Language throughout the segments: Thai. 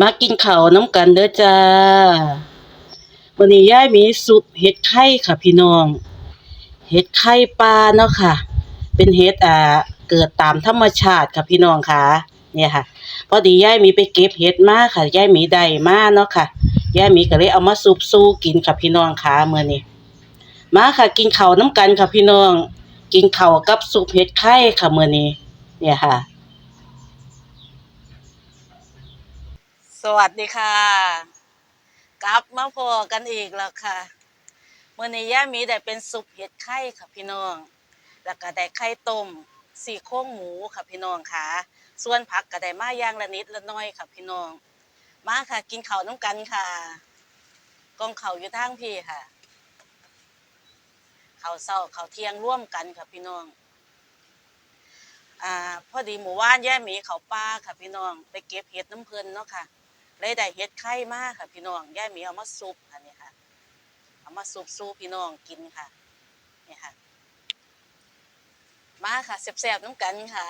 มากินข้าวน้ำกันเด้อจ้าวันนี้ยายมีซุปเห็ดไข่ค่ะพี่น้อง เห็ดไข่ปลาเนาะค่ะ เป็นเห็ดอ่าเกิดตามธรรมชาติค่ะพี่น้องค่ะ เนี่ยค่ะ พอดียายมีไปเก็บเห็ดมาค่ะยายมีได้มาเนาะค่ะยายมีก็เลยเอามาซุปสู้กินค่ะพี่น้องค่ะมื้อนี้มาค่ะกินข้าวน้ำกันค่ะพี่น้อง กินข้าวกับซุปเห็ดไข่ค่ะเมื้อนี้ เนี่ยค่ะ วัสดีค่ะ กลับมาพอกันอีกแล้วค่ะมื้อนี้ย่ามีได้เป็นซุปเห็ดไข่ค่ะพี่น้อง แล้วก็ได้ไข่ต้มสี่โครงหมูค่ะพี่น้องค่ะ ส่วนผักก็ได้มาย่างละนิดละน้อยค่ะพี่น้อง มาค่ะกินข้าวน้ำกันค่ะกองข้าวอยู่ทางพี่ค่ะข้าวเช้าข้าวเที่ยงร่วมกันค่ะพี่น้องอ่าพอดีหมู่ว่านแย่หมีเขาป้าค่ะพี่น้อง ไปเก็บเห็ดน้ำเพลินเนาะค่ะ เลยได้เฮ็ดไข่มากค่ะ พี่น้องย่ายมีเอามาซุปค่ะนี่ค่ะ เอามาซุปสู้พี่น้องกินค่ะนี่ค่ะ มาค่ะแซ่บๆน้ำกันค่ะ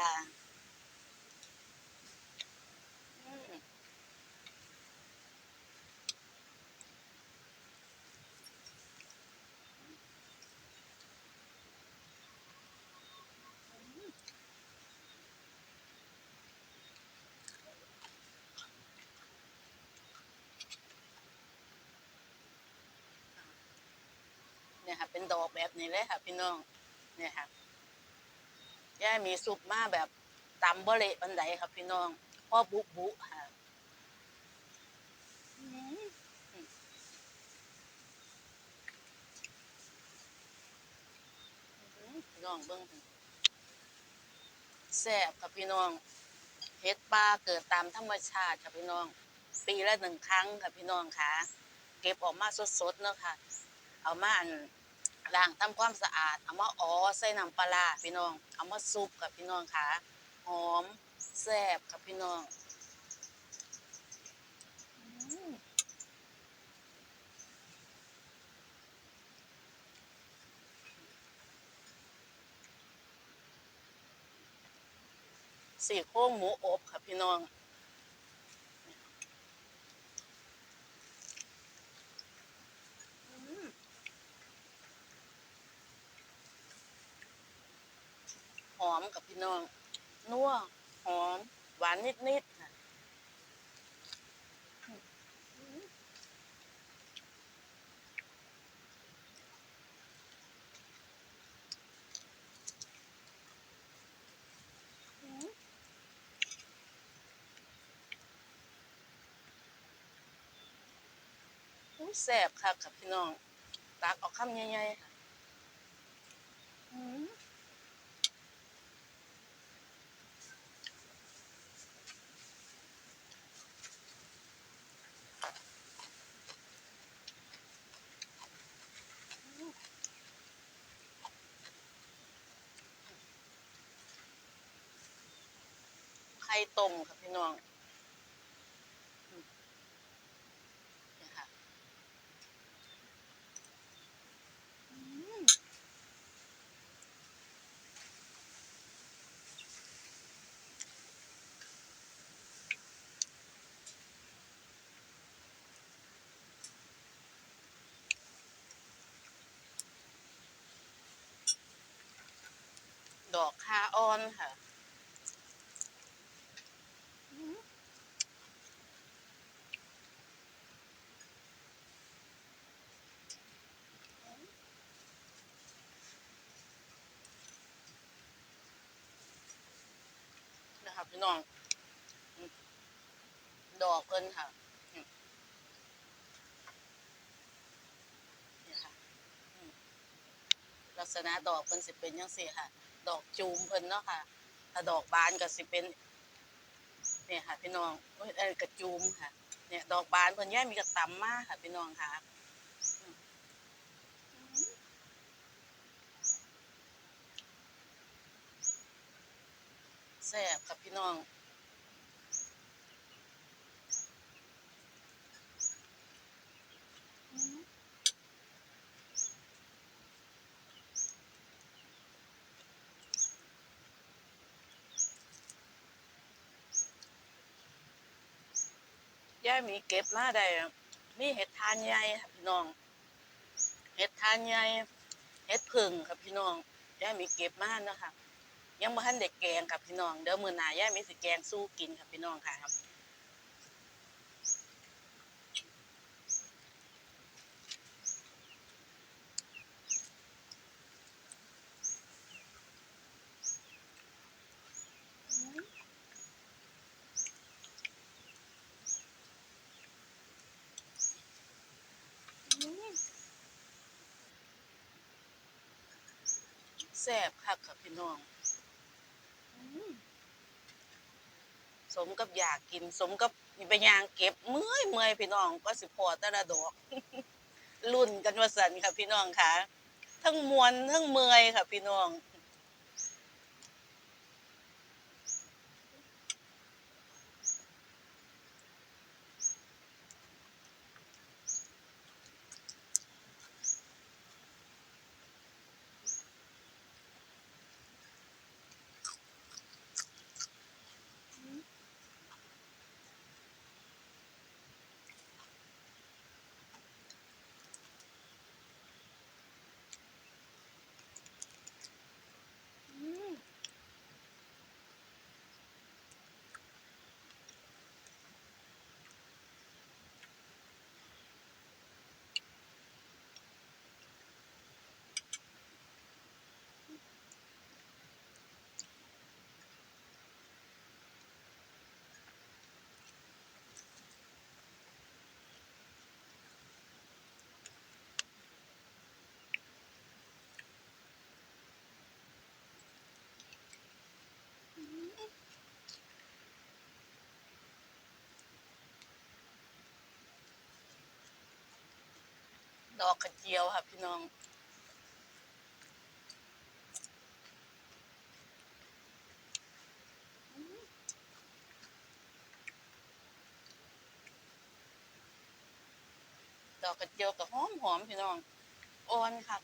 เนี่ยค่ะเป็นดอกแบบนี้เลยค่ะ พี่น้อง เนี่ยค่ะย่ามีซุปมาแบบตำบะเละปันไดครับพี่น้องพ่อบุบุค่ะพี่น้องเบิ้งแซ่บครับพี่น้องเฮ็ดปลาเกิดตามธรรมชาติครับพี่น้อง ปีละหนึ่งครั้งค่ะพี่น้องค่ะ เก็บออกมาสดๆเนาะค่ะ เอามาอัน ล้างทำความสะอาดเอามาอ๋อใส่น้ำปลาพี่น้องเอามาซุปกับพี่น้องค่ะหอมแซ่บกับพี่น้องสี่โครงหมูอบค่ะพี่น้อง หอมกับพี่น้อง นัวหอม หวานนิดๆค่ะแซ่บค่ะกับพี่น้อง ตักออกคำใหญ่ๆค่ะ ข่ต้มค่ะพี่น้องค่ะดอกคาออนค่ะ นะครับ พี่น้อง ดอกเพิ่นค่ะนี่ค่ะลักษณะดอกเพิ่นสิเป็นยังสี่ค่ะ ดอกจูมเพิ่นเนาะค่ะ ถ้าดอกบานก็สิเป็น เนี่ยค่ะ พี่น้องเอ้ยเอ้ยกระจูมค่ะ เนี่ย ดอกบานเพิ่นแย่มีกระตำมากค่ะ พี่น้องค่ะ แซ่บกับพี่น้องย่ายมีเก็บมาได้มีเห็ดทานใหญ่ค่ะพี่น้อง เห็ดทานใหญ่ เห็ดผึ่งครับพี่น้องย่ายมีเก็บมาเนาะค่ะ ยังบ่ทันเด็กแกงครับพี่น้อง เดี๋ยวมื้อหน้าย่ายมีสิแกงสู้กินครับพี่น้องค่ะครับแซ่บคักครับพี่น้องอืม สมกับอยากกิน สมกับมีไปยางเก็บเมื่อยเมื่อยพี่น้องก็สิพอแต่ละดอกรุ่นกันว่าสันค่ะพี่น้องค่ะ ทั้งมวนทั้งเมื่อยค่ะพี่น้อง ดอกกระเจียวค่ะพี่น้องดอกกระเจียวกับหอมหอมพี่น้องอ่อนค่ะ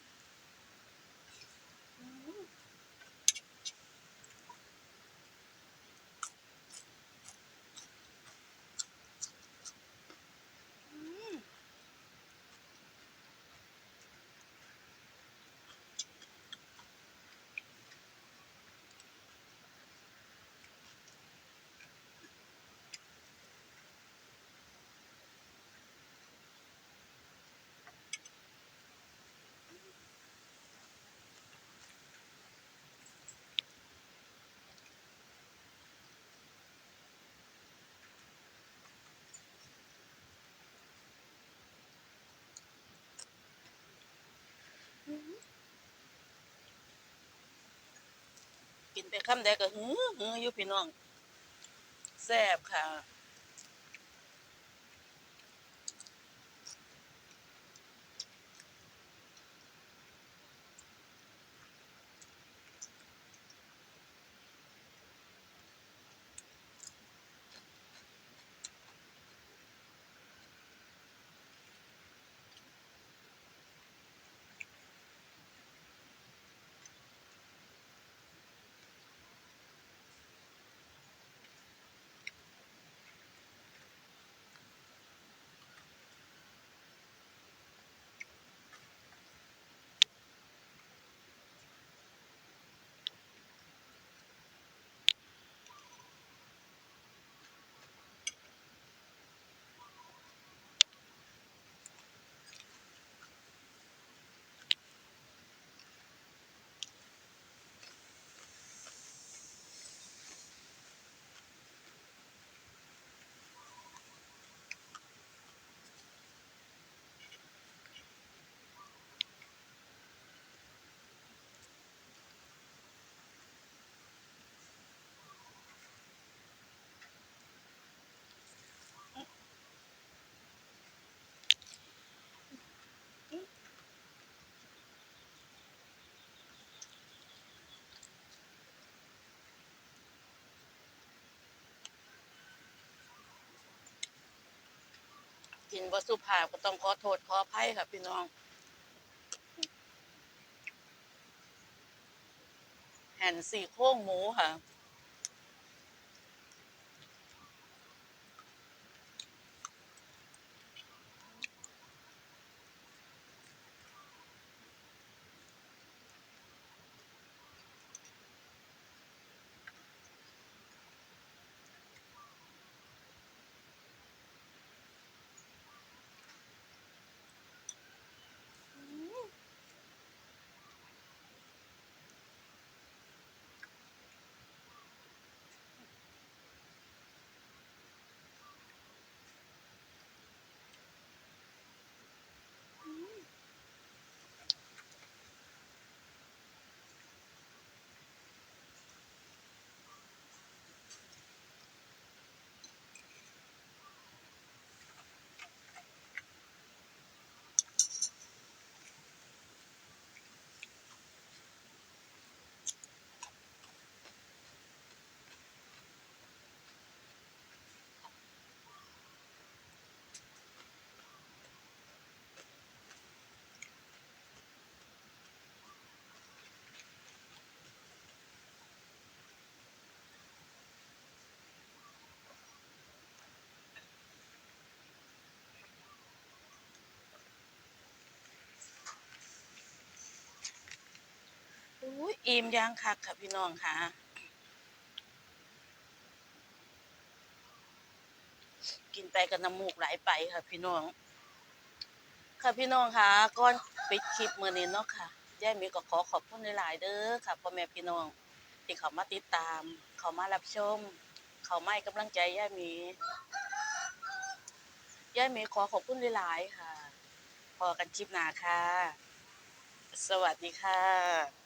กินไปคำใดก็หือหืออยู่พี่น้องแซ่บค่ะ กินวัสุภาพก็ต้องขอโทษขออภัยค่ะพี่น้องแห่นสี่โค้งหมูค่ะ ยอิ่มย่างคักค่ะพี่น้องค่ะกินไปกับน้ำมูกไหลไปค่ะพี่น้อง ค่ะพี่น้องค่ะก่อนปิดคลิปมือนี้เนาะค่ะยายมีก็ขอขอบคุณหลายๆเด้อค่ะพ่อแม่พี่น้องที่เขามาติดตาม เขามารับชม เขาไมาให้กำลังใจยายมียายมีขอขอบคุณหลายๆค่ะ พอกันคลิปหน้าค่ะ สวัสดีค่ะ